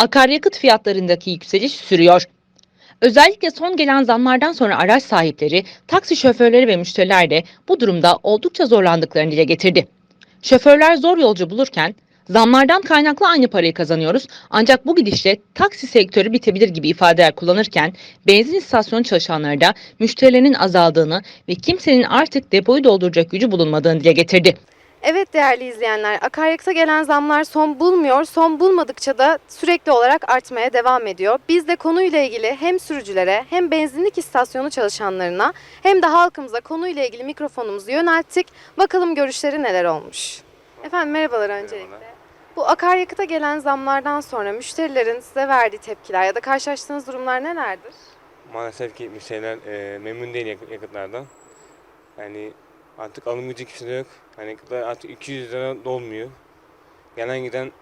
Akaryakıt fiyatlarındaki yükseliş sürüyor. Özellikle son gelen zamlardan sonra araç sahipleri, taksi şoförleri ve müşteriler de bu durumda oldukça zorlandıklarını dile getirdi. Şoförler zor yolcu bulurken, zamlardan kaynaklı aynı parayı kazanıyoruz ancak bu gidişle taksi sektörü bitebilir gibi ifadeler kullanırken, benzin istasyonu çalışanları da müşterilerinin azaldığını ve kimsenin artık depoyu dolduracak gücü bulunmadığını dile getirdi. Evet değerli izleyenler, akaryakıta gelen zamlar son bulmuyor. Son bulmadıkça da sürekli olarak artmaya devam ediyor. Biz de konuyla ilgili hem sürücülere hem benzinlik istasyonu çalışanlarına hem de halkımıza konuyla ilgili mikrofonumuzu yönelttik. Bakalım görüşleri neler olmuş. Efendim merhabalar öncelikle. Bu akaryakıta gelen zamlardan sonra müşterilerin size verdiği tepkiler ya da karşılaştığınız durumlar nelerdir? Maalesef ki müşteriler e, memnun değil yakıt- yakıtlardan. Yani artık alım gücü kimsede yok. Hani artık 200 lira dolmuyor. Gelen giden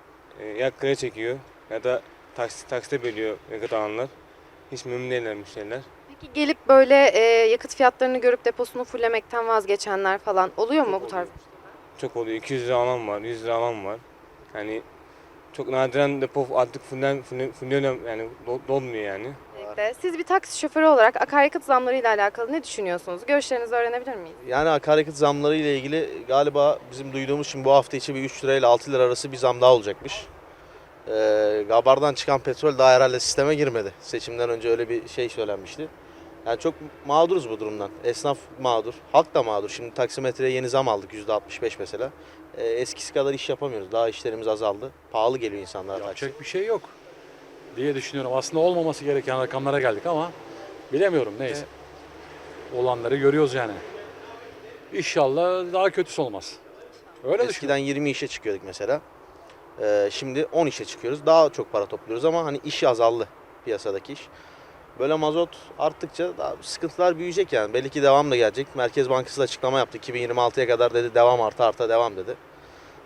e, ya kredi çekiyor ya da taksi, taksite bölüyor yakıt alanlar. Hiç memnun değiller müşteriler. Peki gelip böyle e, yakıt fiyatlarını görüp deposunu fullemekten vazgeçenler falan oluyor mu bu tarz? Çok oluyor. 200 lira alan var, 100 lira alan var. Yani çok nadiren depo artık fullen, fullen, fullen yani dol- dolmuyor yani. Birlikte. Siz bir taksi şoförü olarak akaryakıt zamları ile alakalı ne düşünüyorsunuz? Görüşlerinizi öğrenebilir miyiz? Yani akaryakıt zamları ile ilgili galiba bizim duyduğumuz şimdi bu hafta içi bir 3 lira ile 6 lira arası bir zam daha olacakmış. Ee, Gabar'dan çıkan petrol daha herhalde sisteme girmedi. Seçimden önce öyle bir şey söylenmişti. Yani çok mağduruz bu durumdan. Esnaf mağdur, halk da mağdur. Şimdi taksimetreye yeni zam aldık %65 mesela. Ee, eskisi kadar iş yapamıyoruz. Daha işlerimiz azaldı. Pahalı geliyor insanlara taksi. Yapacak bir şey yok diye düşünüyorum. Aslında olmaması gereken rakamlara geldik ama bilemiyorum neyse. Olanları görüyoruz yani. İnşallah daha kötüsü olmaz. Öyle. Eskiden 20 işe çıkıyorduk mesela. Ee, şimdi 10 işe çıkıyoruz. Daha çok para topluyoruz ama hani iş azaldı piyasadaki iş. Böyle mazot arttıkça daha sıkıntılar büyüyecek yani. Belli ki devam da gelecek. Merkez Bankası da açıklama yaptı. 2026'ya kadar dedi devam arta arta devam dedi.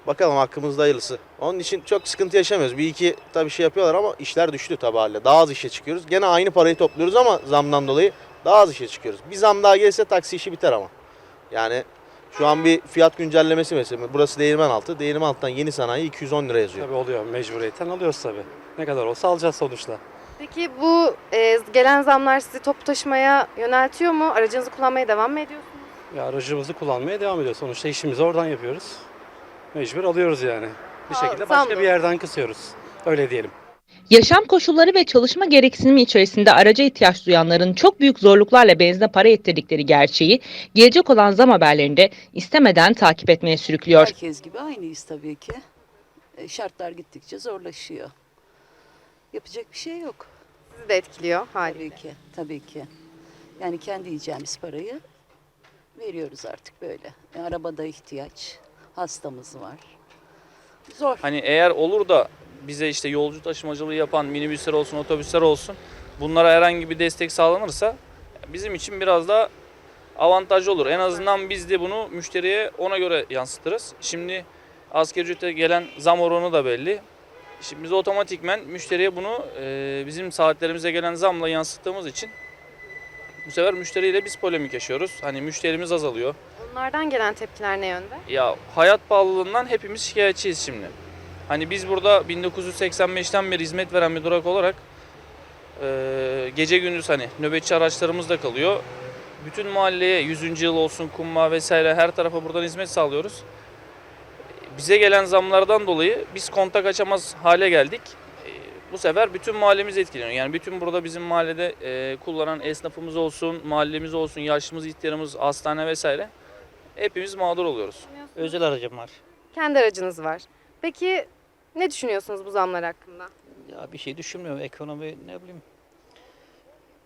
Bakalım hakkımızda hayırlısı. Onun için çok sıkıntı yaşamıyoruz. Bir iki tabii şey yapıyorlar ama işler düştü tabii haliyle. Daha az işe çıkıyoruz. Gene aynı parayı topluyoruz ama zamdan dolayı daha az işe çıkıyoruz. Bir zam daha gelirse taksi işi biter ama. Yani şu an bir fiyat güncellemesi mesela. Burası değirmen altı. Değirmen altından yeni sanayi 210 lira yazıyor. Tabii oluyor. Mecburiyetten alıyoruz tabii. Ne kadar olsa alacağız sonuçta. Peki bu e, gelen zamlar sizi toplu taşımaya yöneltiyor mu? Aracınızı kullanmaya devam mı ediyorsunuz? Ya aracımızı kullanmaya devam ediyoruz. Sonuçta işimizi oradan yapıyoruz. Mecbur alıyoruz yani. Bir şekilde başka bir yerden kısıyoruz. Öyle diyelim. Yaşam koşulları ve çalışma gereksinimi içerisinde araca ihtiyaç duyanların çok büyük zorluklarla benzine para ettirdikleri gerçeği gelecek olan zam haberlerinde istemeden takip etmeye sürüklüyor. Herkes gibi aynıyız tabii ki. E, Şartlar gittikçe zorlaşıyor. Yapacak bir şey yok. Sizi de etkiliyor. Tabii ki, tabii ki. Yani kendi yiyeceğimiz parayı veriyoruz artık böyle. E, arabada ihtiyaç, hastamız var. Zor. Hani eğer olur da bize işte yolcu taşımacılığı yapan minibüsler olsun, otobüsler olsun bunlara herhangi bir destek sağlanırsa bizim için biraz da avantajlı olur. En azından biz de bunu müşteriye ona göre yansıtırız. Şimdi asgari ücrete gelen zam oranı da belli. Şimdi biz otomatikmen müşteriye bunu e, bizim saatlerimize gelen zamla yansıttığımız için bu sefer müşteriyle biz polemik yaşıyoruz. Hani müşterimiz azalıyor. Onlardan gelen tepkiler ne yönde? Ya hayat pahalılığından hepimiz şikayetçiyiz şimdi. Hani biz burada 1985'ten beri hizmet veren bir durak olarak eee, gece gündüz hani nöbetçi araçlarımız da kalıyor. Bütün mahalleye 100. yıl olsun kumma vesaire her tarafa buradan hizmet sağlıyoruz. Bize gelen zamlardan dolayı biz kontak açamaz hale geldik. Eee, Bu sefer bütün mahallemiz etkileniyor. Yani bütün burada bizim mahallede eee, kullanan esnafımız olsun, mahallemiz olsun, yaşlımız, ihtiyarımız, hastane vesaire hepimiz mağdur oluyoruz. Özel aracım var. Kendi aracınız var. Peki ne düşünüyorsunuz bu zamlar hakkında? Ya bir şey düşünmüyorum. Ekonomi ne bileyim.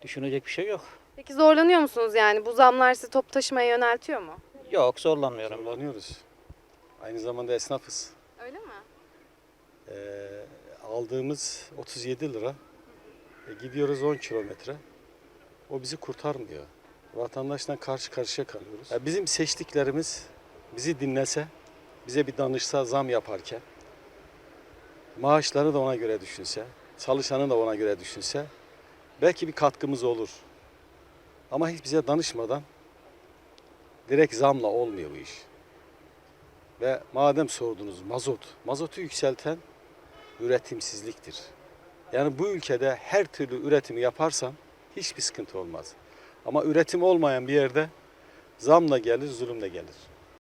Düşünecek bir şey yok. Peki zorlanıyor musunuz yani? Bu zamlar sizi toplu taşımaya yöneltiyor mu? Yok zorlanmıyorum. Zorlanıyoruz. Aynı zamanda esnafız. Öyle mi? Ee, aldığımız 37 lira. E, gidiyoruz 10 kilometre. O bizi kurtarmıyor. Vatandaşla karşı karşıya kalıyoruz. Ya bizim seçtiklerimiz bizi dinlese, bize bir danışsa zam yaparken, maaşları da ona göre düşünse, çalışanı da ona göre düşünse, belki bir katkımız olur. Ama hiç bize danışmadan direkt zamla olmuyor bu iş. Ve madem sordunuz mazot, mazotu yükselten üretimsizliktir. Yani bu ülkede her türlü üretimi yaparsan hiçbir sıkıntı olmaz. Ama üretim olmayan bir yerde zamla gelir, zulümle gelir.